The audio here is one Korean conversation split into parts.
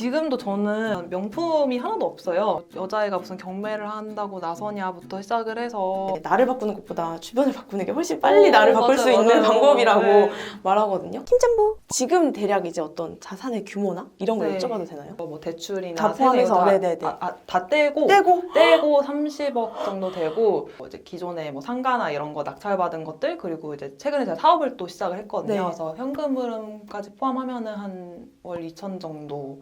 지금도 저는 명품이 하나도 없어요. 여자애가 무슨 경매를 한다고 나서냐부터 시작을 해서 나를 바꾸는 것보다 주변을 바꾸는 게 훨씬 빨리 어, 나를 바꿀 맞아요, 수 있는 맞아요. 방법이라고 네. 말하거든요. 팀장부 지금 대략 이제 어떤 자산의 규모나 이런 걸 네. 여쭤봐도 되나요? 뭐 대출이나 다 포함해서, 세금 다, 네네네. 아, 아, 다 떼고 떼고 떼고 30억 정도 되고 뭐 이제 기존에 뭐 상가나 이런 거 낙찰받은 것들 그리고 이제 최근에 제가 사업을 또 시작을 했거든요. 네. 그래서 현금 흐름까지 포함하면은 한 월 2천 정도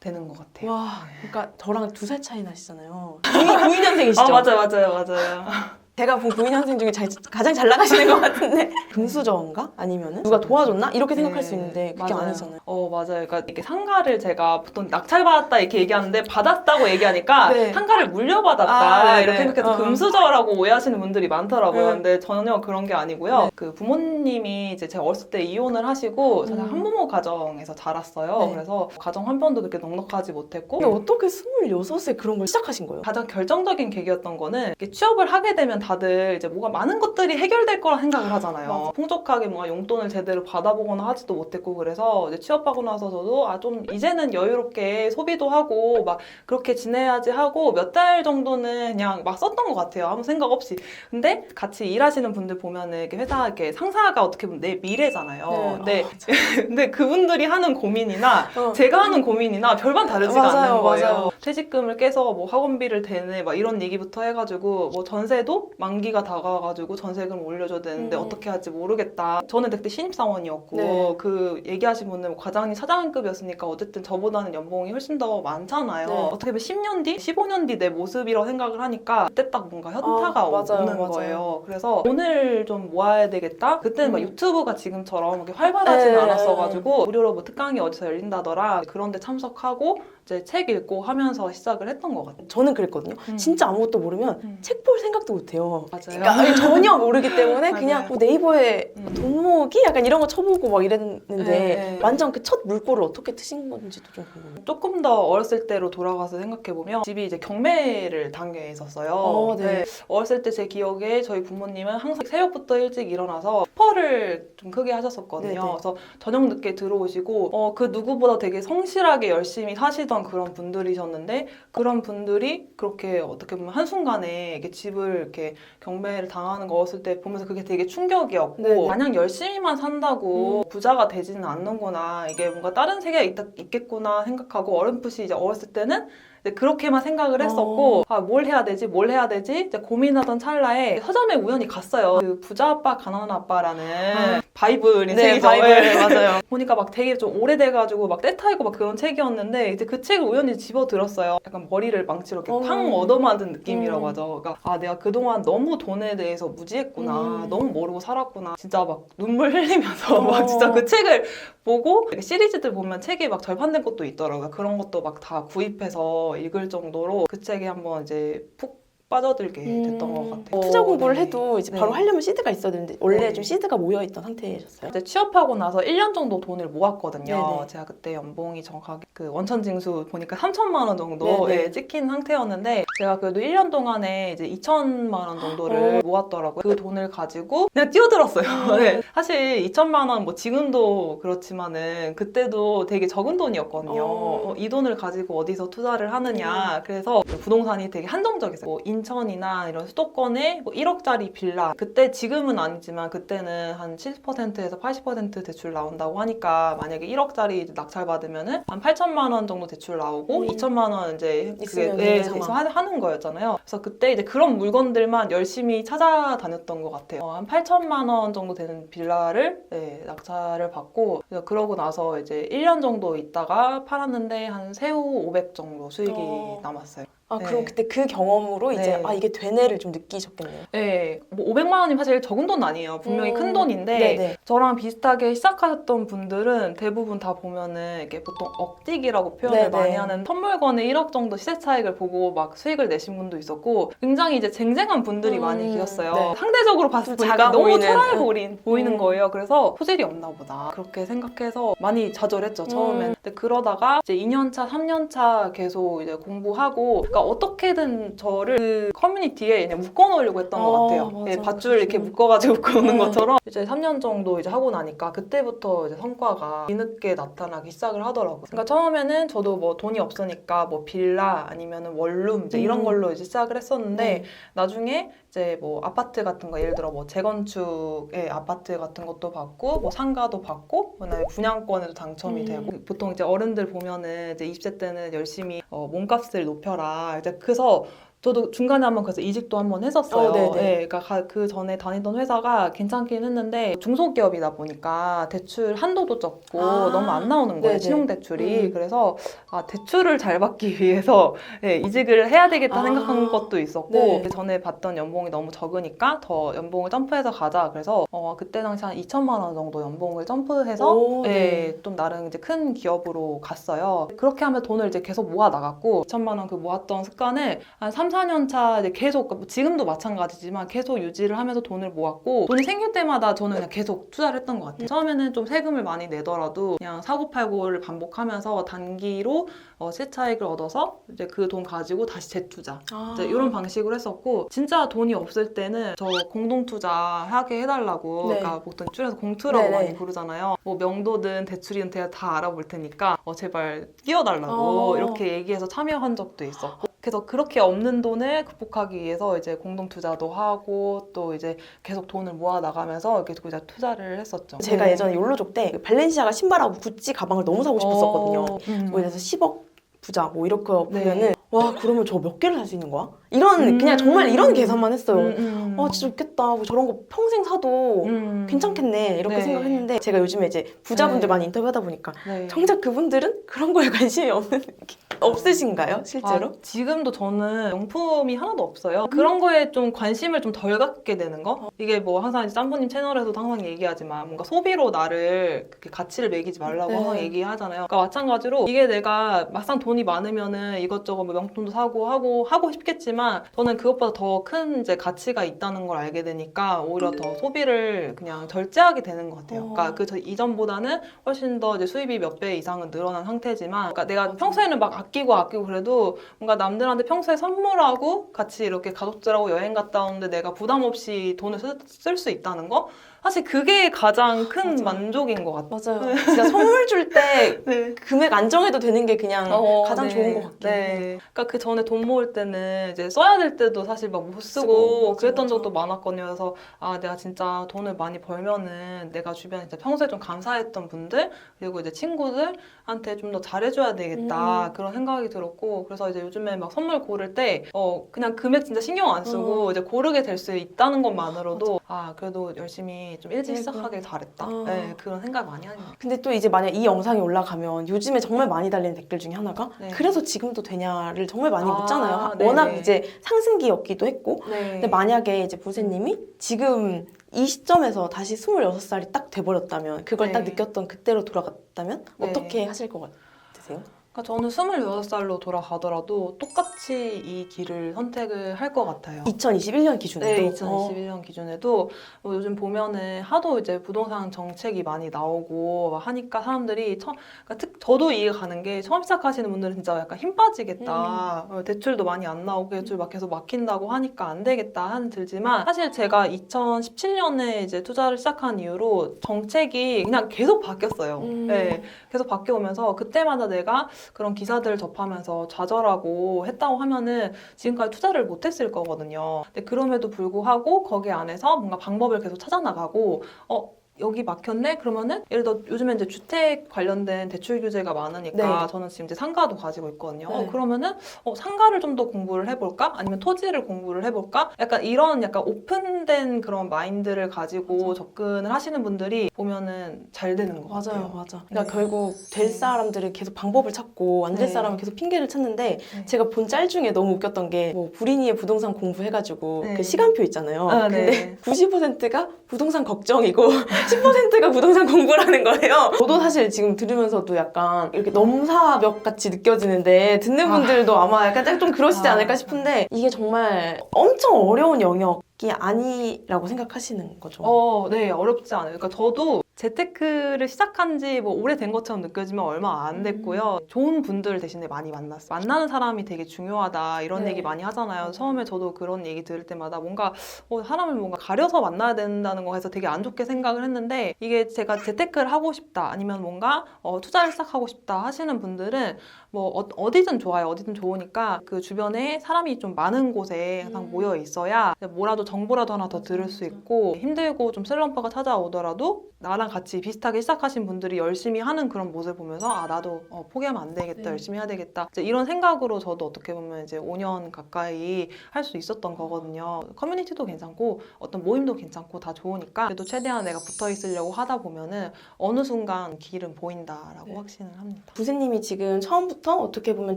되는 것 같아요. 와, 그러니까 저랑 두 살 차이 나시잖아요. 92년생이시죠? 아 맞아요 맞아요 맞아요. 제가 본 92년생 중에 잘- 가장 잘 나가시는 것 같은데 금수저인가? 아니면은 누가 도와줬나? 이렇게 생각할 수 네, 있는데 그게 맞아요. 아니잖아요. 어 맞아요. 그러니까 이게 상가를 제가 보통 낙찰받았다 이렇게 얘기하는데 받았다고 얘기하니까 네. 상가를 물려받았다 아, 이렇게 네. 생각해서 어. 금수저라고 오해하시는 분들이 많더라고요. 네. 근데 전혀 그런 게 아니고요. 그 부모님이 이제 제가 어렸을 때 이혼을 하시고 사실 음. 한부모 가정에서 자랐어요. 네. 그래서 가정 형편도 그렇게 넉넉하지 못했고 어떻게 26에 그런 걸 시작하신 거예요? 가장 결정적인 계기였던 거는 이렇게 취업을 하게 되면 다들 이제 뭐가 많은 것들이 해결될 거라 생각을 하잖아요. 풍족하게 뭔가 용돈을 제대로 받아보거나 하지도 못했고 그래서 이제 취업하고 나서 저도 아 좀 이제는 여유롭게 소비도 하고 막 그렇게 지내야지 하고 몇 달 정도는 그냥 막 썼던 것 같아요. 아무 생각 없이. 근데 같이 일하시는 분들 보면은 이렇게 회사 이렇게 상사가 어떻게 보면 내 미래잖아요. 근데 근데 그분들이 하는 고민이나 어. 제가 하는 고민이나 별반 다르지가 맞아요, 않는 거예요. 맞아요. 퇴직금을 깨서 뭐 학원비를 대네 막 이런 얘기부터 해가지고 뭐 전세도 만기가 다가와가지고 전세금 올려줘야 되는데 음. 어떻게 할지 모르겠다. 저는 그때 신입사원이었고 네. 그 얘기하신 분은 과장님 차장급이었으니까 어쨌든 저보다는 연봉이 훨씬 더 많잖아요. 네. 어떻게 보면 10년 뒤, 15년 뒤 내 모습이라고 생각을 하니까 그때 딱 뭔가 현타가 아, 맞아요, 오는 맞아요. 거예요. 그래서 돈을 좀 모아야 되겠다. 그때는 막 음. 유튜브가 지금처럼 이렇게 활발하진 네. 않았어가지고 무료로 뭐 특강이 어디서 열린다더라 그런데 참석하고 이제 책 읽고 하면서 시작을 했던 것 같아요. 저는 그랬거든요. 음. 진짜 아무것도 모르면 음. 책볼 생각도 못 해요. 맞아요. 그러니까 전혀 모르기 때문에 그냥. 뭐 네이버에 음. 돈 모으기 약간 이런 거 쳐보고 막 이랬는데 네, 네. 완전 그 첫 물꼬를 어떻게 트신 건지도 좀 궁금해요. 조금 더 어렸을 때로 돌아가서 생각해 보면 집이 이제 경매를 단계에 있었어요. 어, 네. 어렸을 때 제 기억에 저희 부모님은 항상 새벽부터 일찍 일어나서 슈퍼를 좀 크게 하셨었거든요. 네, 네. 그래서 저녁 늦게 들어오시고 어, 그 누구보다 되게 성실하게 열심히 사시던 그런 분들이셨는데 그런 분들이 그렇게 어떻게 보면 한순간에 이렇게 집을 이렇게 경매를 당하는 거 어렸을 때 보면서 그게 되게 충격이었고 네, 네. 마냥 열심히만 산다고 부자가 되지는 않는구나 이게 뭔가 다른 세계가 있, 있겠구나 생각하고 어렴풋이 이제 어렸을 때는 그렇게만 생각을 했었고 아뭘 해야 되지 뭘 해야 되지 이제 고민하던 찰나에 서점에 우연히 갔어요 그 부자 아빠 가난한 아빠라는 바이블 인생이죠 바이블 예. 맞아요. 보니까 막 되게 좀 오래돼가지고 막 때타이고 막 그런 책이었는데 이제 그 책을 우연히 집어 들었어요. 약간 머리를 망치로 이렇게 어. 팡 얻어맞은 느낌이라고 음. 하죠. 그러니까 아 내가 그동안 너무 돈에 대해서 무지했구나, 음. 너무 모르고 살았구나. 진짜 막 눈물 흘리면서 어. 막 진짜 그 책을 보고 시리즈들 보면 책이 막 절판된 것도 있더라고요. 그런 것도 막 다 구입해서 읽을 정도로 그 책에 한번 이제 푹 빠져들게 됐던 음, 것 같아요. 투자 공부를 네. 해도 이제 네. 바로 하려면 시드가 있어야 되는데 원래 네. 좀 시드가 모여 있던 상태셨어요. 이제 취업하고 나서 1년 정도 돈을 모았거든요. 네네. 제가 그때 연봉이 정확하게 그 원천 징수 보니까 3천만 원 정도 네네. 예, 찍힌 상태였는데 제가 그래도 1년 동안에 이제 2천만 원 정도를 어. 모았더라고요. 그 돈을 가지고 그냥 뛰어들었어요. 음. 네. 사실 2천만 원 뭐 지금도 그렇지만은 그때도 되게 적은 돈이었거든요. 어. 어, 이 돈을 가지고 어디서 투자를 하느냐. 그래서 부동산이 되게 한정적이었어요. 뭐 인 천이나 이런 수도권에 뭐 1억짜리 빌라. 그때 지금은 아니지만 그때는 한 70%에서 80% 대출 나온다고 하니까 만약에 1억짜리 낙찰 받으면은 한 8천만 원 정도 대출 나오고 음. 2천만 원 이제 그게 네. 하- 하는 거였잖아요. 그래서 그때 이제 그런 물건들만 열심히 찾아다녔던 것 같아요. 어, 한 8천만 원 정도 되는 빌라를 네, 낙찰을 받고 그러고 나서 이제 1년 정도 있다가 팔았는데 한 세후 500 정도 수익이 어. 남았어요. 아 네. 그럼 그때 그 경험으로 이제 네. 아 이게 되네를 좀 느끼셨겠네요. 네, 뭐 500만 원이 사실 적은 돈 아니에요. 분명히 음, 큰 돈인데 네네. 저랑 비슷하게 시작하셨던 분들은 대부분 다 보면은 이게 보통 억뛰기라고 표현을 네네. 많이 하는 선물권의 1억 정도 시세 차익을 보고 막 수익을 내신 분도 있었고 굉장히 이제 쟁쟁한 분들이 음, 많이 계셨어요. 네. 상대적으로 봤을 때 너무 보이는. 초라해 보이는, 보이는 음. 거예요. 그래서 소질이 없나 보다 그렇게 생각해서 많이 좌절했죠 처음엔. 음. 근데 그러다가 이제 2년 차, 3년 차 계속 이제 공부하고 그러니까 그러니까 어떻게든 저를 그 커뮤니티에 그냥 묶어놓으려고 했던 것 어, 같아요. 맞아. 예, 밧줄 이렇게 묶어가지고 묶어놓는 음. 것처럼 이제 3년 정도 이제 하고 나니까 그때부터 이제 성과가 뒤늦게 나타나기 시작을 하더라고요. 그러니까 처음에는 저도 뭐 돈이 없으니까 뭐 빌라 아니면은 원룸 이제 이런 음. 걸로 이제 시작을 했었는데 네. 나중에 이제 뭐 아파트 같은 거 예를 들어 뭐 재건축의 아파트 같은 것도 받고 뭐 상가도 받고 그다음에 분양권에도 당첨이 음. 되고 보통 이제 어른들 보면은 이제 20대 때는 열심히 어, 몸값을 높여라 그래서 저도 중간에 한번 그래서 이직도 한번 했었어요. 어, 네네. 예, 그러니까 가- 그 전에 다니던 회사가 괜찮긴 했는데 중소기업이다 보니까 대출 한도도 적고 아, 너무 안 나오는 거예요. 네네. 신용 대출이. 음. 그래서 아, 대출을 잘 받기 위해서 예, 이직을 해야 되겠다 아, 생각한 것도 있었고 네. 그 전에 받던 연봉이 너무 적으니까 더 연봉을 점프해서 가자. 그래서 어, 그때 당시 한 2천만 원 정도 연봉을 점프해서 오, 예, 네. 좀 나름 이제 큰 기업으로 갔어요. 그렇게 하면 돈을 이제 계속 모아 나갔고 2천만 원 그 모았던 습관을 한 3, 4년 차 이제 계속 뭐 지금도 마찬가지지만 계속 유지를 하면서 돈을 모았고 돈이 생길 때마다 저는 그냥 계속 투자를 했던 것 같아요. 처음에는 좀 세금을 많이 내더라도 그냥 사고 팔고를 반복하면서 단기로 어, 실차익을 얻어서 이제 그 돈 가지고 다시 재투자 아. 이제 이런 방식으로 했었고 진짜 돈이 없을 때는 저 공동 투자하게 해달라고 네. 그러니까 보통 줄여서 공투라고 네네. 많이 부르잖아요. 뭐 명도든 대출이든 제가 다 알아볼 테니까 어, 제발 끼워달라고 어. 이렇게 얘기해서 참여한 적도 있었고 그래서 그렇게 없는 돈을 극복하기 위해서 이제 공동 투자도 하고 또 이제 계속 돈을 모아 나가면서 이렇게 이제 투자를 했었죠. 제가 네. 예전에 욜로족 때그 발렌시아가 신발하고 구찌 가방을 너무 사고 싶었었거든요. 어, 음. 뭐 예를 들어서 10억 부자 뭐 이렇게 네. 보면은 와 그러면 저 몇 개를 살 수 있는 거야? 이런 음. 그냥 정말 이런 계산만 했어요. 음, 음. 아 진짜 좋겠다. 뭐 저런 거 평생 사도 음. 괜찮겠네 이렇게 네. 생각했는데 제가 요즘에 이제 부자분들 네. 많이 인터뷰하다 보니까 네. 정작 그분들은 그런 거에 관심이 없는 느낌. 없으신가요 실제로? 아, 지금도 저는 명품이 하나도 없어요. 그런 거에 좀 관심을 좀 덜 갖게 되는 거? 이게 뭐 항상 이제 짬보님 채널에서도 항상 얘기하지만 뭔가 소비로 나를 그렇게 가치를 매기지 말라고 네. 항상 얘기하잖아요. 그러니까 마찬가지로 이게 내가 막상 돈이 많으면은 이것저것 뭐 명품도 사고 하고 하고 싶겠지만 저는 그것보다 더 큰 이제 가치가 있다는 걸 알게 되니까 오히려 더 소비를 그냥 절제하게 되는 것 같아요. 어. 그러니까 그 저- 이전보다는 훨씬 더 이제 수입이 몇 배 이상은 늘어난 상태지만 그러니까 내가. 평소에는 막 아끼고 아끼고 그래도 뭔가 남들한테 평소에 선물하고 같이 이렇게 가족들하고 여행 갔다 오는데 내가 부담 없이 돈을 쓸 수 있다는 거 사실 그게 가장 큰 맞아. 만족인 것 같아요. 맞아요. 진짜 선물 줄 때 네. 금액 안 정해도 되는 게 그냥 어, 가장 네. 좋은 것 같긴 해요. 네. 그러니까 그 전에 돈 모을 때는 이제 써야 될 때도 사실 막 못 쓰고, 쓰고, 맞아, 그랬던 맞아. 적도 많았거든요. 그래서 아 내가 진짜 돈을 많이 벌면은 내가 주변에 진짜 평소에 좀 감사했던 분들 그리고 이제 친구들한테 좀 더 잘해줘야 되겠다 음. 그런 생각이 들었고 그래서 이제 요즘에 막 선물 고를 때 어 그냥 금액 진짜 신경 안 쓰고 어. 이제 고르게 될 수 있다는 것만으로도 아 그래도 열심히 좀 일찍 시작하길 잘했다. 어. 네, 그런 생각 많이 하는 것. 근데 또 이제 만약 이 영상이 올라가면 요즘에 정말 많이 달리는 댓글 중에 하나가 네. 그래서 지금도 되냐를 정말 많이 아, 묻잖아요. 네네. 워낙 이제 상승기였기도 했고. 네. 근데 만약에 이제 부세님이 지금 이 시점에서 다시 26살이 딱 돼버렸다면 그걸 네. 딱 느꼈던 그때로 돌아갔다면 네. 어떻게 하실 것 같으세요? 그러니까 저는 26살로 돌아가더라도 똑같이 이 길을 선택을 할 것 같아요. 2021년 기준으로 네, 2021년 기준에도 뭐 요즘 보면은 하도 이제 부동산 정책이 많이 나오고 막 하니까 사람들이 처, 그러니까 특, 저도 이해가 가는 게 처음 시작하시는 분들은 진짜 약간 힘 빠지겠다. 어, 대출도 많이 안 나오고 대출 막 계속 막힌다고 하니까 안 되겠다 하는 들지만 사실 제가 2017년에 이제 투자를 시작한 이후로 정책이 그냥 계속 바뀌었어요. 음. 네, 계속 바뀌어오면서 그때마다 내가 그런 기사들을 접하면서 좌절하고 했다고 하면은 지금까지 투자를 못했을 거거든요. 근데 그럼에도 불구하고 거기 안에서 뭔가 방법을 계속 찾아나가고 어 여기 막혔네? 그러면은 예를 들어 요즘에 이제 주택 관련된 대출 규제가 많으니까 네. 저는 지금 이제 상가도 가지고 있거든요. 네. 그러면은 어, 상가를 좀 더 공부를 해볼까? 아니면 토지를 공부를 해볼까? 약간 이런 약간 오픈된 그런 마인드를 가지고 맞아. 접근을 하시는 분들이 보면은 잘 되는 것 같아요. 맞아요, 맞아. 그러니까 네. 결국 될 네. 사람들은 계속 방법을 찾고 안 될 네. 사람은 계속 핑계를 찾는데 네. 제가 본 짤 중에 너무 웃겼던 게 뭐 불인이의 부동산 공부해가지고 네. 그 시간표 있잖아요. 아, 근데 네. 90%가 부동산 걱정이고 10%가 부동산 공부라는 거예요. 저도 사실 지금 들으면서도 약간 이렇게 넘사벽 같이 느껴지는데 듣는 아. 분들도 아마 약간 좀 그러시지 아. 않을까 싶은데 이게 정말 엄청 어려운 영역 이 아니라고 생각하시는 거죠. 어, 네, 어렵지 않아요. 그러니까 저도 재테크를 시작한 지 뭐 오래된 것처럼 느껴지면 얼마 안 됐고요. 좋은 분들 대신에 많이 만났어요. 만나는 사람이 되게 중요하다 이런 네. 얘기 많이 하잖아요. 처음에 저도 그런 얘기 들을 때마다 뭔가 어, 사람을 뭔가 가려서 만나야 된다는 거 해서 되게 안 좋게 생각을 했는데 이게 제가 재테크를 하고 싶다 아니면 뭔가 어, 투자를 시작하고 싶다 하시는 분들은 뭐 어, 어디든 좋아요. 어디든 좋으니까 그 주변에 사람이 좀 많은 곳에 항상 음. 모여 있어야 뭐라도 정보라도 하나 더 들을 수 있고 힘들고 좀 슬럼프가 찾아오더라도 나랑 같이 비슷하게 시작하신 분들이 열심히 하는 그런 모습을 보면서 아 나도 어, 포기하면 안 되겠다 네. 열심히 해야 되겠다 이제 이런 생각으로 저도 어떻게 보면 이제 5년 가까이 할 수 있었던 거거든요 커뮤니티도 괜찮고 어떤 모임도 괜찮고 다 좋으니까 그래도 최대한 내가 붙어 있으려고 하다 보면은 어느 순간 길은 보인다라고 네. 확신을 합니다. 부세님이 지금 처음부터 어떻게 보면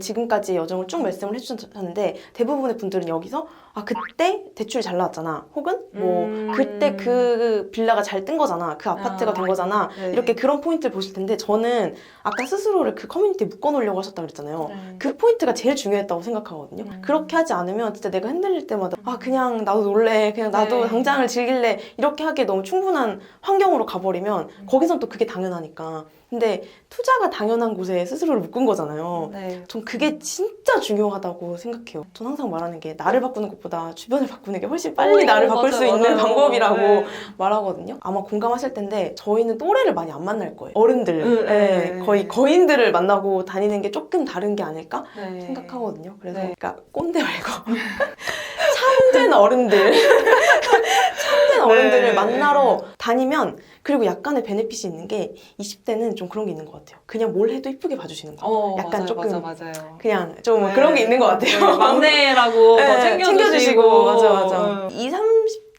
지금까지 여정을 쭉 말씀을 해주셨는데 대부분의 분들은 여기서 아 그때 대출이 잘 나왔잖아 혹은 뭐 음. 그때 그 빌라가 잘 뜬 거잖아 그 아파트가 아. 된 거잖아 네. 이렇게 그런 포인트를 보실 텐데 저는 아까 스스로를 그 커뮤니티에 묶어 놓으려고 하셨다 그랬잖아요 네. 그 포인트가 제일 중요했다고 생각하거든요. 음. 그렇게 하지 않으면 진짜 내가 흔들릴 때마다 아 그냥 나도 놀래, 그냥 나도 네. 당장을 즐길래 이렇게 하기에 너무 충분한 환경으로 가버리면 음. 거기선 또 그게 당연하니까. 근데 투자가 당연한 곳에 스스로를 묶은 거잖아요. 네. 전 그게 진짜 중요하다고 생각해요. 전 항상 말하는 게 나를 바꾸는 것보다 주변을 바꾸는 게 훨씬 빨리 어, 나를 바꿀 맞아요, 수 있는 맞아요. 방법이라고 네. 말하거든요. 아마 공감하실 텐데 저희는 또래를 많이 안 만날 거예요. 어른들, 음, 예, 네. 거의 거인들을 만나고 다니는 게 조금 다른 게 아닐까 네. 생각하거든요. 그래서 네. 그러니까 꼰대 말고 참된 어른들, 참된 어른들을 네. 만나러 다니면 그리고 약간의 베네핏이 있는 게 20대는 좀 그런 게 있는 것 같아요. 그냥 뭘 해도 이쁘게 봐주시는 거. 어, 약간 맞아요, 조금 맞아, 맞아요. 그냥 좀 네. 그런 게 있는 것 같아요. 네, 막내라고 더 네, 챙겨주시고, 맞아 맞아. 음. 2,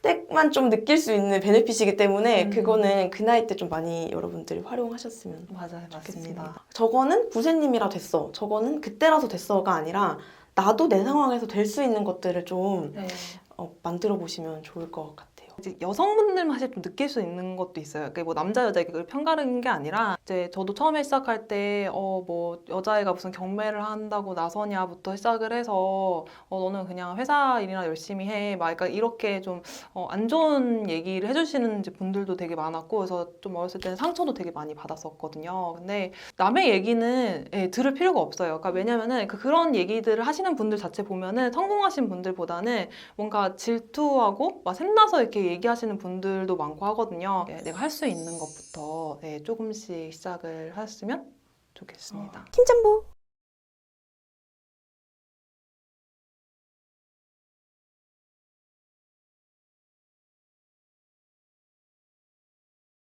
30대만 좀 느낄 수 있는 베네핏이기 때문에 음. 그거는 그 나이 때 좀 많이 여러분들이 활용하셨으면 맞아요, 맞습니다. 좋겠습니다. 저거는 부세님이라 됐어. 저거는 그때라서 됐어가 아니라 나도 내 상황에서 될 수 있는 것들을 좀 네. 어, 만들어 보시면 좋을 것 같아요. 이제 여성분들만 좀 느낄 수 있는 것도 있어요. 그게 뭐 남자 여자 이걸 편가르는 게 아니라 이제 저도 처음에 시작할 때 어 뭐 여자애가 무슨 경매를 한다고 나서냐부터 시작을 해서 어 너는 그냥 회사 일이나 열심히 해. 막 약간 이렇게 좀 어, 안 좋은 얘기를 해주시는 분들도 되게 많았고 그래서 좀 어렸을 때는 상처도 되게 많이 받았었거든요. 근데 남의 얘기는 예, 들을 필요가 없어요. 그러니까 왜냐면은 그 그런 얘기들을 하시는 분들 자체 보면은 성공하신 분들보다는 뭔가 질투하고 막 샘나서 이렇게 얘기하시는 분들도 많고 하거든요. 예, 내가 할 수 있는 것부터 예, 조금씩 시작을 하셨으면 좋겠습니다. 킹짬보